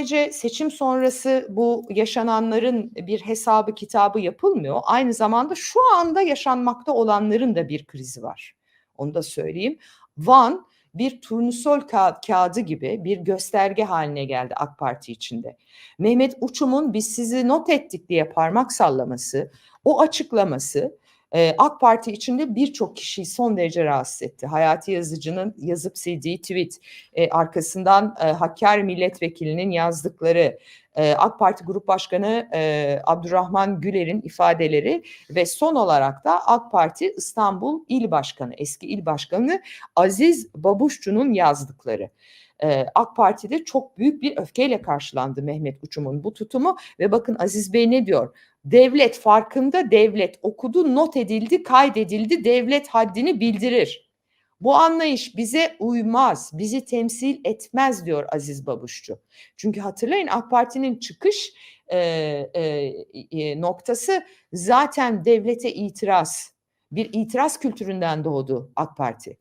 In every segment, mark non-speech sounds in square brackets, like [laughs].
sadece seçim sonrası bu yaşananların bir hesabı kitabı yapılmıyor. Aynı zamanda şu anda yaşanmakta olanların da bir krizi var. Onu da söyleyeyim. Van bir turnusol ka kağıdı gibi bir gösterge haline geldi AK Parti içinde. Mehmet Uçum'un biz sizi not ettik diye parmak sallaması, o açıklaması e, AK Parti içinde birçok kişiyi son derece rahatsız etti. Hayati Yazıcı'nın yazıp sildiği tweet, e, arkasından e, Hakkari milletvekilinin yazdıkları, e, AK Parti Grup Başkanı e, Abdurrahman Güler'in ifadeleri ve son olarak da AK Parti İstanbul İl Başkanı, eski İl Başkanı Aziz Babuşçu'nun yazdıkları. AK Parti'de çok büyük bir öfkeyle karşılandı Mehmet Uçum'un bu tutumu ve bakın Aziz Bey ne diyor? Devlet farkında devlet okudu, not edildi, kaydedildi, devlet haddini bildirir. Bu anlayış bize uymaz, bizi temsil etmez diyor Aziz Babuşçu. Çünkü hatırlayın AK Parti'nin çıkış e, e, noktası zaten devlete itiraz. Bir itiraz kültüründen doğdu AK Parti.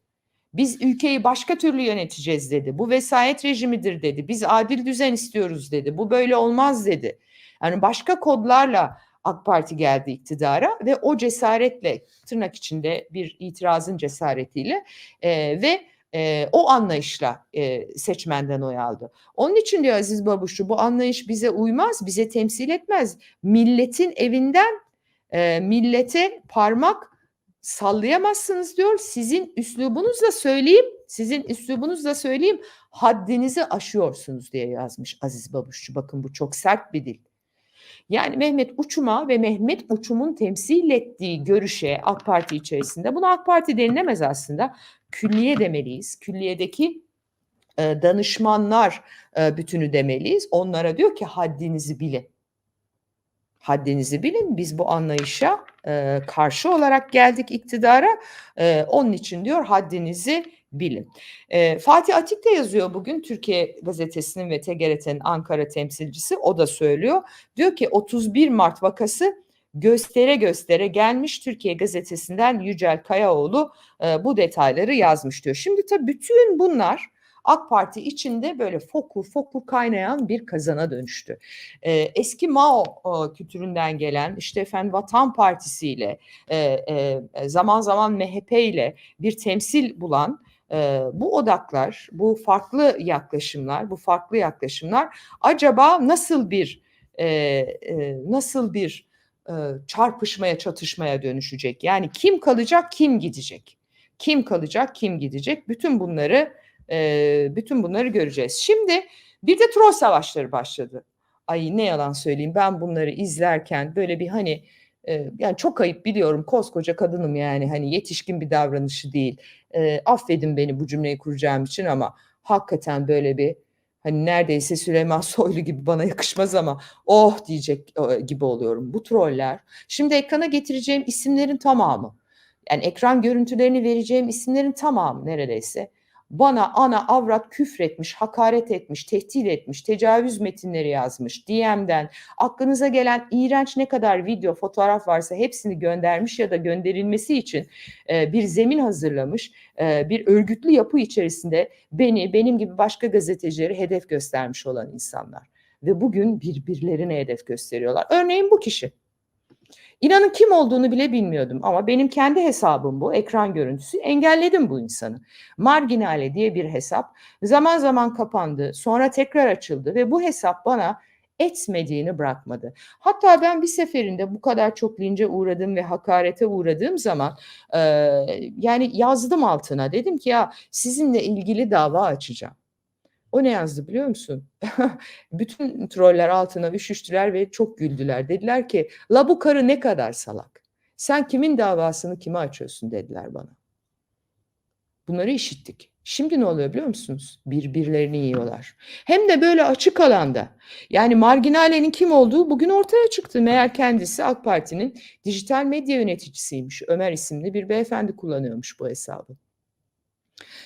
Biz ülkeyi başka türlü yöneteceğiz dedi. Bu vesayet rejimidir dedi. Biz adil düzen istiyoruz dedi. Bu böyle olmaz dedi. Yani başka kodlarla AK Parti geldi iktidara ve o cesaretle tırnak içinde bir itirazın cesaretiyle e, ve e, o anlayışla e, seçmenden oy aldı. Onun için diyor Aziz Babuşçu bu anlayış bize uymaz, bize temsil etmez. Milletin evinden e, millete parmak sallayamazsınız diyor. Sizin üslubunuzla söyleyeyim, sizin üslubunuzla söyleyeyim haddinizi aşıyorsunuz diye yazmış Aziz Babuşçu. Bakın bu çok sert bir dil. Yani Mehmet Uçum'a ve Mehmet Uçum'un temsil ettiği görüşe AK Parti içerisinde, buna AK Parti denilemez aslında, külliye demeliyiz. Külliyedeki e, danışmanlar e, bütünü demeliyiz. Onlara diyor ki haddinizi bilin. Haddinizi bilin. Biz bu anlayışa e, karşı olarak geldik iktidara. E, onun için diyor haddinizi bilin. E, Fatih Atik de yazıyor bugün Türkiye Gazetesi'nin ve TGRT'nin Ankara temsilcisi o da söylüyor. Diyor ki 31 Mart vakası göstere göstere gelmiş Türkiye Gazetesi'nden Yücel Kayaoğlu e, bu detayları yazmış diyor. Şimdi tabii bütün bunlar AK Parti içinde böyle fokur fokur kaynayan bir kazana dönüştü. E, eski Mao e, kültüründen gelen işte efendim Vatan Partisi ile e, e, zaman zaman MHP ile bir temsil bulan e, bu odaklar, bu farklı yaklaşımlar, bu farklı yaklaşımlar acaba nasıl bir e, e, nasıl bir e, çarpışmaya, çatışmaya dönüşecek? Yani kim kalacak, kim gidecek? Kim kalacak, kim gidecek? Bütün bunları e, bütün bunları göreceğiz. Şimdi bir de troll savaşları başladı. Ay ne yalan söyleyeyim ben bunları izlerken böyle bir hani yani çok ayıp biliyorum koskoca kadınım yani hani yetişkin bir davranışı değil. E, affedin beni bu cümleyi kuracağım için ama hakikaten böyle bir hani neredeyse Süleyman [laughs] Soylu gibi bana yakışmaz ama oh diyecek gibi oluyorum. Bu troller. Şimdi ekrana getireceğim isimlerin tamamı. Yani ekran görüntülerini vereceğim isimlerin tamamı neredeyse bana ana avrat küfretmiş, hakaret etmiş, tehdit etmiş, tecavüz metinleri yazmış, DM'den aklınıza gelen iğrenç ne kadar video, fotoğraf varsa hepsini göndermiş ya da gönderilmesi için e, bir zemin hazırlamış, e, bir örgütlü yapı içerisinde beni, benim gibi başka gazetecileri hedef göstermiş olan insanlar. Ve bugün birbirlerine hedef gösteriyorlar. Örneğin bu kişi. İnanın kim olduğunu bile bilmiyordum ama benim kendi hesabım bu, ekran görüntüsü. Engelledim bu insanı. Marginale diye bir hesap zaman zaman kapandı, sonra tekrar açıldı ve bu hesap bana etmediğini bırakmadı. Hatta ben bir seferinde bu kadar çok lince uğradım ve hakarete uğradığım zaman e, yani yazdım altına dedim ki ya sizinle ilgili dava açacağım. O ne yazdı biliyor musun? [laughs] Bütün troller altına üşüştüler ve çok güldüler. Dediler ki la bu karı ne kadar salak. Sen kimin davasını kime açıyorsun dediler bana. Bunları işittik. Şimdi ne oluyor biliyor musunuz? Birbirlerini yiyorlar. Hem de böyle açık alanda. Yani marginalenin kim olduğu bugün ortaya çıktı. Meğer kendisi AK Parti'nin dijital medya yöneticisiymiş. Ömer isimli bir beyefendi kullanıyormuş bu hesabı.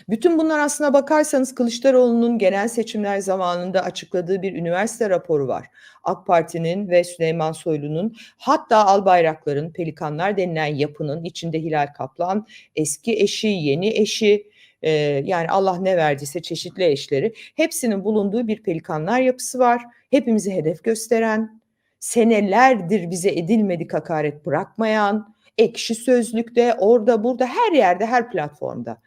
Bütün bunlar aslına bakarsanız Kılıçdaroğlu'nun genel seçimler zamanında açıkladığı bir üniversite raporu var. AK Parti'nin ve Süleyman Soylu'nun hatta Albayrakların, Pelikanlar denilen yapının içinde Hilal Kaplan, eski eşi, yeni eşi, e, yani Allah ne verdiyse çeşitli eşleri hepsinin bulunduğu bir pelikanlar yapısı var. Hepimizi hedef gösteren, senelerdir bize edilmedik hakaret bırakmayan, ekşi sözlükte, orada burada her yerde her platformda.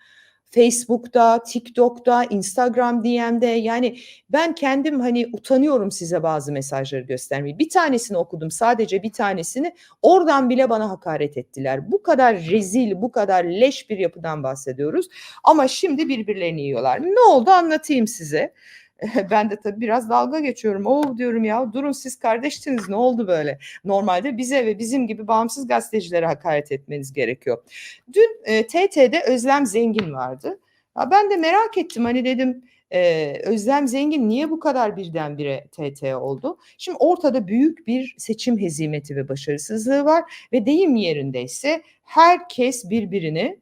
Facebook'ta, TikTok'ta, Instagram DM'de yani ben kendim hani utanıyorum size bazı mesajları göstermeyi. Bir tanesini okudum sadece bir tanesini oradan bile bana hakaret ettiler. Bu kadar rezil, bu kadar leş bir yapıdan bahsediyoruz. Ama şimdi birbirlerini yiyorlar. Ne oldu anlatayım size. [laughs] Ben de tabii biraz dalga geçiyorum. O diyorum ya durun siz kardeşsiniz ne oldu böyle? Normalde bize ve bizim gibi bağımsız gazetecilere hakaret etmeniz gerekiyor. Dün e, TT'de Özlem Zengin vardı. Ya ben de merak ettim hani dedim e, Özlem Zengin niye bu kadar birdenbire TT oldu? Şimdi ortada büyük bir seçim hezimeti ve başarısızlığı var ve deyim yerindeyse herkes birbirini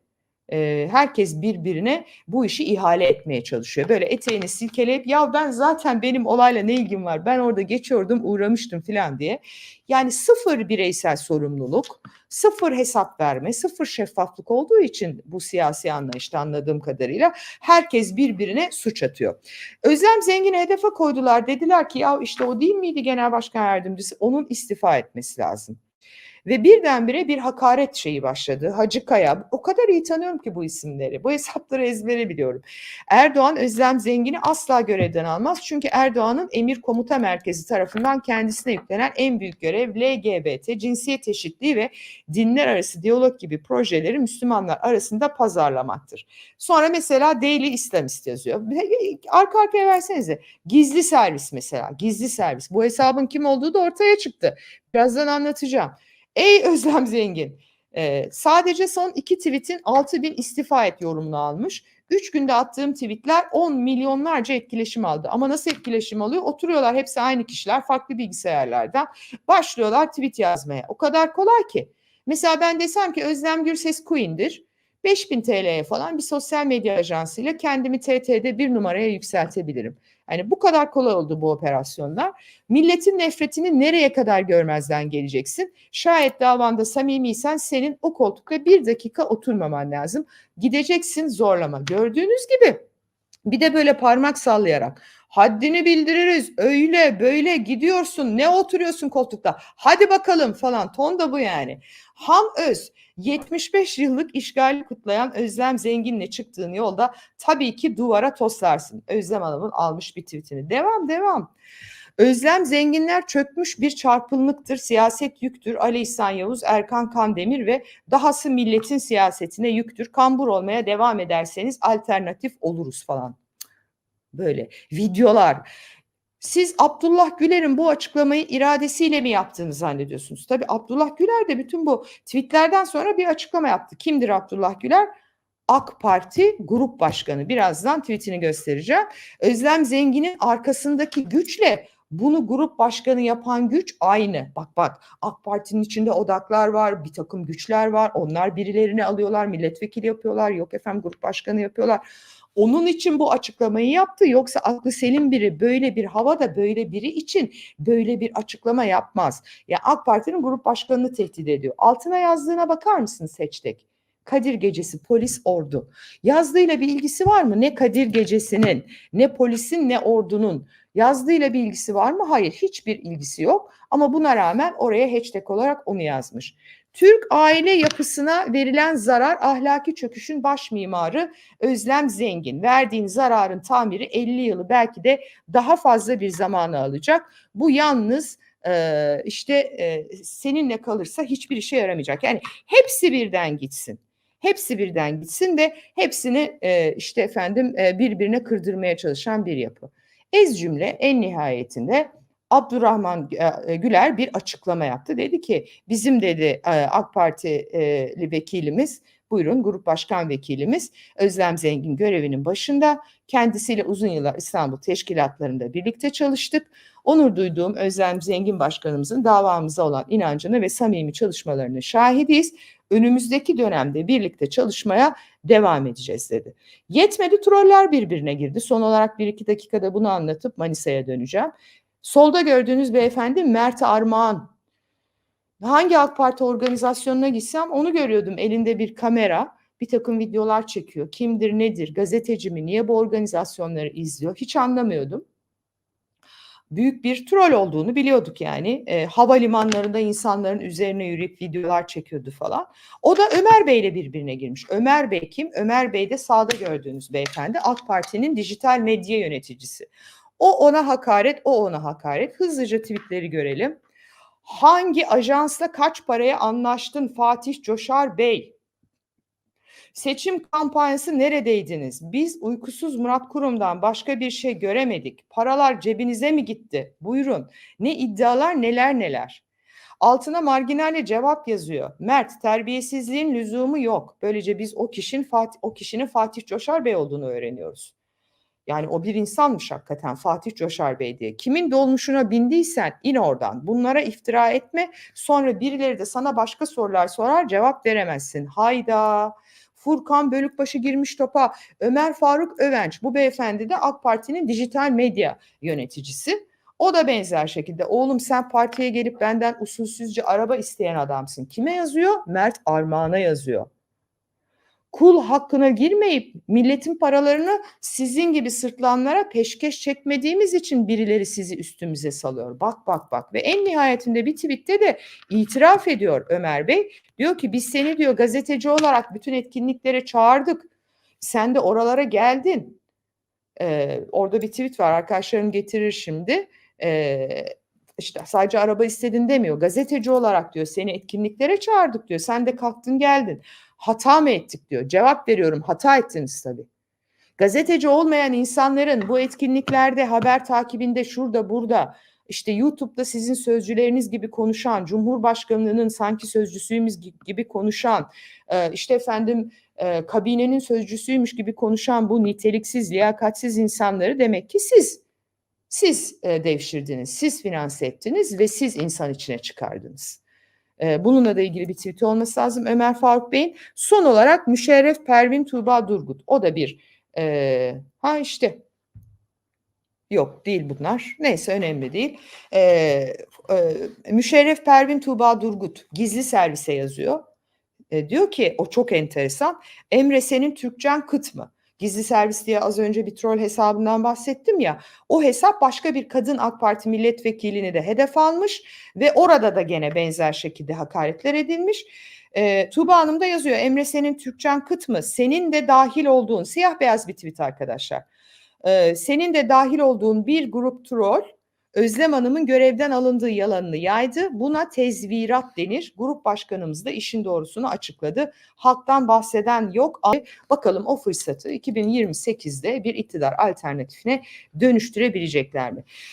herkes birbirine bu işi ihale etmeye çalışıyor. Böyle eteğini silkeleyip ya ben zaten benim olayla ne ilgim var ben orada geçiyordum uğramıştım falan diye. Yani sıfır bireysel sorumluluk, sıfır hesap verme, sıfır şeffaflık olduğu için bu siyasi anlayışta anladığım kadarıyla herkes birbirine suç atıyor. Özlem Zengin'i hedefe koydular dediler ki ya işte o değil miydi genel başkan yardımcısı onun istifa etmesi lazım. Ve birdenbire bir hakaret şeyi başladı. Hacı Kaya, o kadar iyi tanıyorum ki bu isimleri. Bu hesapları ezbere biliyorum. Erdoğan Özlem Zengin'i asla görevden almaz. Çünkü Erdoğan'ın emir komuta merkezi tarafından kendisine yüklenen en büyük görev LGBT, cinsiyet eşitliği ve dinler arası diyalog gibi projeleri Müslümanlar arasında pazarlamaktır. Sonra mesela Daily İslamist yazıyor. Arka arkaya versenize. Gizli servis mesela. Gizli servis. Bu hesabın kim olduğu da ortaya çıktı. Birazdan anlatacağım. Ey Özlem Zengin. Ee, sadece son iki tweetin 6 bin istifa et yorumunu almış. Üç günde attığım tweetler 10 milyonlarca etkileşim aldı. Ama nasıl etkileşim alıyor? Oturuyorlar hepsi aynı kişiler farklı bilgisayarlardan. Başlıyorlar tweet yazmaya. O kadar kolay ki. Mesela ben desem ki Özlem Gürses Queen'dir. 5000 TL'ye falan bir sosyal medya ajansıyla kendimi TT'de bir numaraya yükseltebilirim. Yani bu kadar kolay oldu bu operasyonlar. Milletin nefretini nereye kadar görmezden geleceksin? Şayet davanda samimiysen senin o koltukta bir dakika oturmaman lazım. Gideceksin zorlama. Gördüğünüz gibi bir de böyle parmak sallayarak haddini bildiririz öyle böyle gidiyorsun ne oturuyorsun koltukta hadi bakalım falan ton da bu yani. Ham öz 75 yıllık işgali kutlayan Özlem Zengin'le çıktığın yolda tabii ki duvara toslarsın. Özlem Hanım'ın almış bir tweetini. Devam devam. Özlem zenginler çökmüş bir çarpınlıktır, siyaset yüktür. Ali İhsan Yavuz, Erkan Kandemir ve dahası milletin siyasetine yüktür. Kambur olmaya devam ederseniz alternatif oluruz falan. Böyle videolar. Siz Abdullah Güler'in bu açıklamayı iradesiyle mi yaptığını zannediyorsunuz? Tabii Abdullah Güler de bütün bu tweetlerden sonra bir açıklama yaptı. Kimdir Abdullah Güler? AK Parti Grup Başkanı. Birazdan tweetini göstereceğim. Özlem Zengin'in arkasındaki güçle bunu grup başkanı yapan güç aynı. Bak bak AK Parti'nin içinde odaklar var, bir takım güçler var. Onlar birilerini alıyorlar, milletvekili yapıyorlar, yok efendim grup başkanı yapıyorlar. Onun için bu açıklamayı yaptı. Yoksa aklı selim biri böyle bir havada böyle biri için böyle bir açıklama yapmaz. Ya yani AK Parti'nin grup başkanını tehdit ediyor. Altına yazdığına bakar mısın seçtek? Kadir Gecesi polis ordu. Yazdığıyla bir ilgisi var mı? Ne Kadir Gecesi'nin, ne polisin, ne ordunun yazdığıyla bir ilgisi var mı? Hayır, hiçbir ilgisi yok. Ama buna rağmen oraya hashtag olarak onu yazmış. Türk aile yapısına verilen zarar ahlaki çöküşün baş mimarı Özlem Zengin. Verdiğin zararın tamiri 50 yılı belki de daha fazla bir zamanı alacak. Bu yalnız e, işte e, seninle kalırsa hiçbir işe yaramayacak. Yani hepsi birden gitsin. Hepsi birden gitsin ve hepsini e, işte efendim e, birbirine kırdırmaya çalışan bir yapı. Ez cümle en nihayetinde Abdurrahman e, Güler bir açıklama yaptı. Dedi ki bizim dedi e, AK Partili vekilimiz buyurun grup başkan vekilimiz Özlem Zengin görevinin başında. Kendisiyle uzun yıllar İstanbul teşkilatlarında birlikte çalıştık. Onur duyduğum Özlem Zengin başkanımızın davamıza olan inancını ve samimi çalışmalarını şahidiyiz. Önümüzdeki dönemde birlikte çalışmaya devam edeceğiz dedi. Yetmedi troller birbirine girdi. Son olarak bir iki dakikada bunu anlatıp Manisa'ya döneceğim. Solda gördüğünüz beyefendi Mert Armağan. Hangi AK Parti organizasyonuna gitsem onu görüyordum. Elinde bir kamera, bir takım videolar çekiyor. Kimdir, nedir, gazeteci mi, niye bu organizasyonları izliyor hiç anlamıyordum. Büyük bir troll olduğunu biliyorduk yani. E, havalimanlarında insanların üzerine yürüyüp videolar çekiyordu falan. O da Ömer Bey ile birbirine girmiş. Ömer Bey kim? Ömer Bey de sağda gördüğünüz beyefendi AK Parti'nin dijital medya yöneticisi. O ona hakaret, o ona hakaret. Hızlıca tweetleri görelim. Hangi ajansla kaç paraya anlaştın Fatih Coşar Bey? Seçim kampanyası neredeydiniz? Biz uykusuz Murat Kurum'dan başka bir şey göremedik. Paralar cebinize mi gitti? Buyurun. Ne iddialar neler neler. Altına marginale cevap yazıyor. Mert terbiyesizliğin lüzumu yok. Böylece biz o kişinin Fatih, o kişinin Fatih Coşar Bey olduğunu öğreniyoruz. Yani o bir insanmış hakikaten Fatih Coşar Bey diye. Kimin dolmuşuna bindiysen in oradan. Bunlara iftira etme. Sonra birileri de sana başka sorular sorar cevap veremezsin. Hayda. Furkan Bölükbaşı girmiş topa. Ömer Faruk Övenç. Bu beyefendi de AK Parti'nin dijital medya yöneticisi. O da benzer şekilde oğlum sen partiye gelip benden usulsüzce araba isteyen adamsın. Kime yazıyor? Mert Armağan'a yazıyor kul hakkına girmeyip milletin paralarını sizin gibi sırtlanlara peşkeş çekmediğimiz için birileri sizi üstümüze salıyor. Bak bak bak ve en nihayetinde bir tweette de itiraf ediyor Ömer Bey. Diyor ki biz seni diyor gazeteci olarak bütün etkinliklere çağırdık. Sen de oralara geldin. Ee, orada bir tweet var arkadaşlarım getirir şimdi. Ee, işte sadece araba istedin demiyor. Gazeteci olarak diyor seni etkinliklere çağırdık diyor. Sen de kalktın geldin. Hata mı ettik diyor. Cevap veriyorum hata ettiniz tabii. Gazeteci olmayan insanların bu etkinliklerde haber takibinde şurada burada işte YouTube'da sizin sözcüleriniz gibi konuşan, Cumhurbaşkanlığının sanki sözcüsüymüş gibi konuşan, işte efendim kabinenin sözcüsüymüş gibi konuşan bu niteliksiz, liyakatsiz insanları demek ki siz siz devşirdiniz, siz finanse ettiniz ve siz insan içine çıkardınız. Bununla da ilgili bir tweet olması lazım Ömer Faruk Bey'in. Son olarak Müşerref Pervin Tuğba Durgut. O da bir e, ha işte yok değil bunlar. Neyse önemli değil. E, e, Müşerref Pervin Tuğba Durgut gizli servise yazıyor. E, diyor ki o çok enteresan. Emre senin Türkçen kıt mı? Gizli servis diye az önce bir troll hesabından bahsettim ya. O hesap başka bir kadın AK Parti milletvekilini de hedef almış ve orada da gene benzer şekilde hakaretler edilmiş. E, Tuğba Hanım da yazıyor Emre senin Türkçen kıt mı? Senin de dahil olduğun siyah beyaz bir tweet arkadaşlar. E, senin de dahil olduğun bir grup troll Özlem Hanım'ın görevden alındığı yalanını yaydı. Buna tezvirat denir. Grup başkanımız da işin doğrusunu açıkladı. Halktan bahseden yok. Bakalım o fırsatı 2028'de bir iktidar alternatifine dönüştürebilecekler mi?